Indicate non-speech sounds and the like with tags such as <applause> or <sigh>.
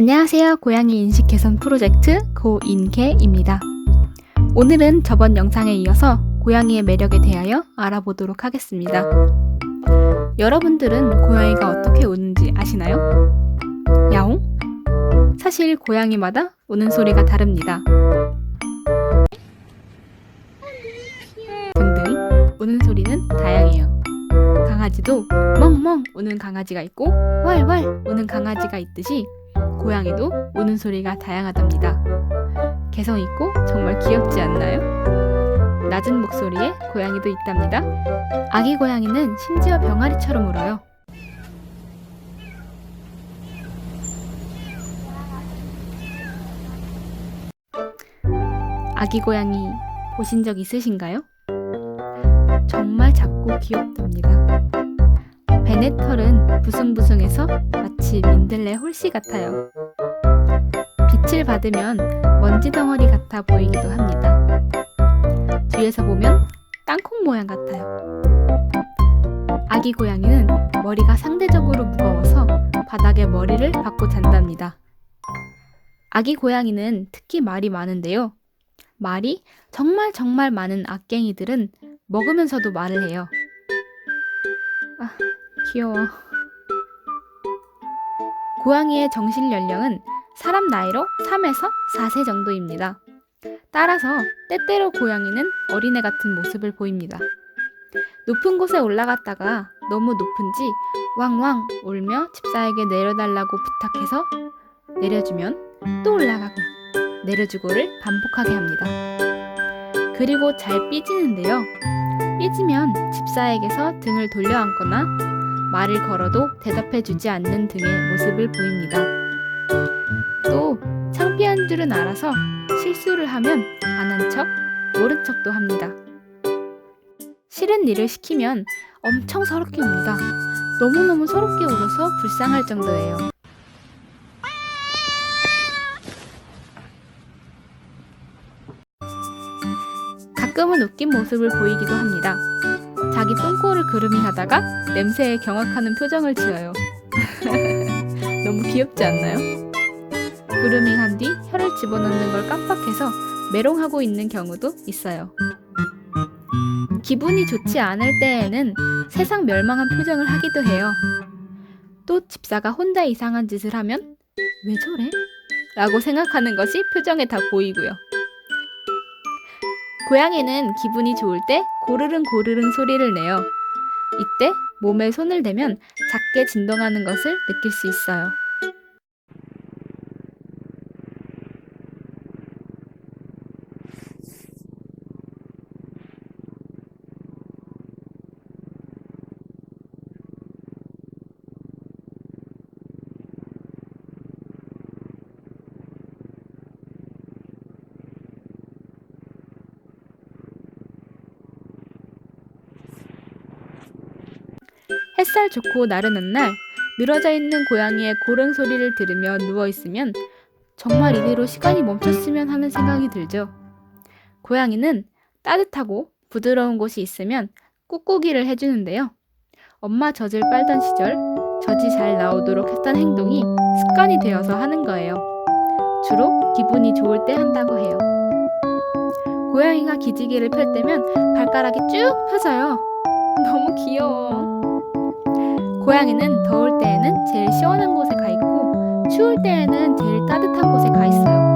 안녕하세요. 고양이 인식 개선 프로젝트 고인케입니다. 오늘은 저번 영상에 이어서 고양이의 매력에 대하여 알아보도록 하겠습니다. 여러분들은 고양이가 어떻게 우는지 아시나요? 야옹? 사실 고양이마다 우는 소리가 다릅니다. 등등 우는 소리는 다양해요. 강아지도 멍멍 우는 강아지가 있고 왈왈 우는 강아지가 있듯이 고양이도 우는 소리가 다양하답니다. 개성 있고 정말 귀엽지 않나요? 낮은 목소리에 고양이도 있답니다. 아기 고양이는 심지어 병아리처럼 울어요. 아기 고양이 보신 적 있으신가요? 정말 작고 귀엽답니다. 베네 털은 부숭부숭해서 마치 민들레 홀씨 같아요. 빛을 받으면 먼지 덩어리 같아 보이기도 합니다. 뒤에서 보면 땅콩 모양 같아요. 아기 고양이는 머리가 상대적으로 무거워서 바닥에 머리를 박고 잔답니다. 아기 고양이는 특히 말이 많은데요. 말이 정말 정말 많은 악갱이들은 먹으면서도 말을 해요. 아, 귀여워. 고양이의 정신 연령은 사람 나이로 3에서 4세 정도입니다. 따라서 때때로 고양이는 어린애 같은 모습을 보입니다. 높은 곳에 올라갔다가 너무 높은지 왕왕 울며 집사에게 내려달라고 부탁해서 내려주면 또 올라가고 내려주고를 반복하게 합니다. 그리고 잘 삐지는데요. 삐지면 집사에게서 등을 돌려앉거나 말을 걸어도 대답해 주지 않는 등의 모습을 보입니다. 또 창피한 줄은 알아서 실수를 하면 안 한 척, 모른 척도 합니다. 싫은 일을 시키면 엄청 서럽게 웁니다. 너무너무 서럽게 울어서 불쌍할 정도예요. 가끔은 웃긴 모습을 보이기도 합니다. 자기 똥꼬를 그루밍 하다가 냄새에 경악하는 표정을 지어요. <laughs> 너무 귀엽지 않나요? 그루밍 한뒤 혀를 집어넣는 걸 깜빡해서 메롱하고 있는 경우도 있어요. 기분이 좋지 않을 때에는 세상 멸망한 표정을 하기도 해요. 또 집사가 혼자 이상한 짓을 하면 왜 저래? 라고 생각하는 것이 표정에 다 보이고요. 고양이는 기분이 좋을 때 고르릉 고르릉 소리를 내요. 이때 몸에 손을 대면 작게 진동하는 것을 느낄 수 있어요. 햇살 좋고 나른한 날 늘어져 있는 고양이의 고른 소리를 들으며 누워 있으면 정말 이대로 시간이 멈췄으면 하는 생각이 들죠. 고양이는 따뜻하고 부드러운 곳이 있으면 꾹꾹이를 해주는데요. 엄마 젖을 빨던 시절 젖이 잘 나오도록 했던 행동이 습관이 되어서 하는 거예요. 주로 기분이 좋을 때 한다고 해요. 고양이가 기지개를 펼 때면 발가락이 쭉 펴져요. <laughs> 너무 귀여워. 고양이는 더울 때에는 제일 시원한 곳에 가 있고 추울 때에는 제일 따뜻한 곳에 가 있어요.